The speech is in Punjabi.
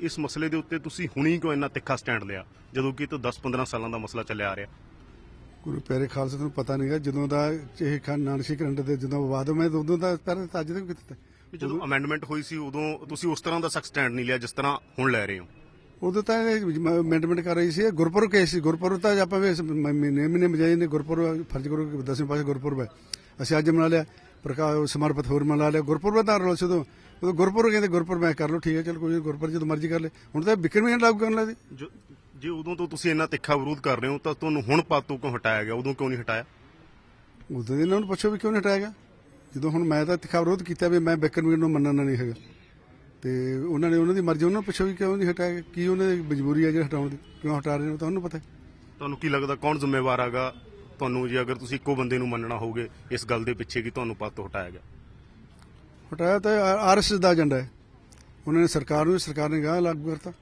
ਇਸ ਮਸਲੇ ਦੇ ਉੱਤੇ ਤੁਸੀਂ ਹੁਣੀ ਕਿਉਂ ਇੰਨਾ ਤਿੱਖਾ ਸਟੈਂਡ ਲਿਆ? ਜਦੋਂ ਕਿ ਇਹ ਤੋਂ 10-15 ਸਾਲਾਂ ਦਾ ਮਸਲਾ ਚੱਲਿਆ ਆ ਰਿਹਾ। ਗੁਰੂ ਪਿਆਰੇ ਖਾਲਸਾ ਨੂੰ ਪਤਾ ਨਹੀਂਗਾ ਜਦੋਂ ਦਾ ਇਹ ਖਾਨ ਨਾਨਕੀ ਕਰੰਟ ਦੇ ਜਦੋਂ ਵਿਵਾਦ ਮੈਂ ਉਦੋਂ ਦਾ ਤਾਂ ਅੱਜ ਤੱਕ ਕੀਤਾ। ਜਦੋਂ ਅਮੈਂਡਮੈਂਟ ਹੋਈ ਸੀ ਉਦੋਂ ਤੁਸੀਂ ਉਸ ਤਰ੍ਹਾਂ ਦਾ ਸਖਤ ਸਟੈਂਡ ਨਹੀਂ ਲਿਆ ਜਿਸ ਤਰ੍ਹਾਂ ਹੁਣ ਲੈ ਰਹੇ ਹੋ। ਉਦੋਂ ਤਾਂ ਅਮੈਂਡਮੈਂਟ ਕਰ ਰਹੀ ਸੀ ਇਹ ਗੁਰਪੁਰਬ ਕੇਸ ਸੀ। ਗੁਰਪੁਰਬ ਤਾਂ ਆਪਾਂ ਮਹੀਨੇ ਮਹੀਨੇ ਮਜਾਏ ਨੇ ਗੁਰਪੁਰਬ ਫਰਜ਼ ਕਰੋ ਕਿ ਦਸਵੇਂ ਪਾਸੇ ਗੁਰਪੁਰਬ ਹੈ। ਅਸੀਂ ਅੱਜ ਮਨਾ ਲਿਆ। ਪ੍ਰਕਾਸ਼ ਸਮਰਪਿਤ ਹੋਰ ਮਨਾ ਲਿਆ। ਗੁਰਪੁਰਬ ਦਾ ਰੋਲ ਸੀ ਉਦੋਂ ਉਦੋਂ ਗੁਰਪੁਰਬ ਕਹਿੰਦੇ ਗੁਰਪੁਰਬ ਮੈਂ ਕਰ ਲਓ ਠੀਕ ਹੈ ਚਲ ਕੋਈ ਨੀ, ਗੁਰਪੁਰਬ ਜਦੋਂ ਮਰਜ਼ੀ ਕਰ ਲੈ। ਹੁਣ ਤਾਂ ਵਿਕਰਮ ਹੀ ਲਾਗੂ ਕਰਨ ਲੱਗੇ ਜੋ ਜੇ ਉਦੋਂ ਤੋਂ ਤੁਸੀਂ ਇੰਨਾ ਤਿੱਖਾ ਵਿਰੋਧ ਕਰ ਰਹੇ ਹੋ ਤਾਂ ਤੁਹਾਨੂੰ ਹੁਣ ਪਾਤੋਂ ਕਿਉਂ ਹਟਾਇਆ ਗਿਆ? ਉਦੋਂ ਕਿਉਂ ਨਹੀਂ ਹਟਾਇਆ? ਉਦੋਂ ਦੇ ਇਹਨਾਂ ਨੂੰ ਪੁੱਛੋ ਵੀ ਕਿਉਂ ਨਹੀਂ ਹਟਾਇਆ ਗਿਆ? ਜਦੋਂ ਹੁਣ ਮੈਂ ਤਾਂ ਤਿੱਖਾ ਵਿਰੋਧ ਕੀਤਾ ਵੀ ਮੈਂ ਵਿਕਰਮ ਨੂੰ ਮੰਨਣਾ ਨਹੀਂ ਹੈਗਾ। ਤੇ ਉਹਨਾਂ ਨੇ ਉਹਨਾਂ ਦੀ ਮਰਜ਼ੀ ਉਹਨਾਂ ਨੂੰ ਪੁੱਛੋ ਵੀ ਕਿਉਂ ਨਹੀਂ ਹਟਾਇਆ ਗਿਆ? ਕੀ ਉਹਨਾਂ ਦੀ ਮਜਬੂਰੀ ਹੈ ਜਿਹੜਾ ਹਟਾਉਣ ਦੀ? ਕਿਉਂ ਹਟਾ ਰਹੇ ਨੇ ਉਹ ਤਾਂ ਉਹਨੂੰ ਪਤਾ ਹੈ। ਤੁਹਾਨੂੰ ਕੀ ਲੱਗਦਾ ਕੌਣ ਜ਼ਿੰਮੇਵਾਰ ਹੈਗਾ? ਤੁਹਾਨੂੰ ਜੇ ਅਗਰ ਤੁਸੀਂ ਇੱਕੋ ਬੰਦੇ ਨੂੰ ਮੰਨਣਾ ਹੋਵੇ ਇਸ ਗੱਲ ਦੇ ਪਿੱਛੇ ਕਿ ਤੁਹਾਨੂੰ ਪਾਤੋਂ ਹਟਾਇਆ ਗਿਆ। ਹਟਾਇਆ ਤਾਂ ਆਰਐਸਐਸ ਦਾ ਏਜੰਡਾ ਹੈ। ਉਹਨਾਂ ਨੇ ਸਰਕਾਰ ਨੂੰ ਸਰਕਾਰ ਨੇ ਗਾਹ ਲਾਗੂ ਕਰਤਾ।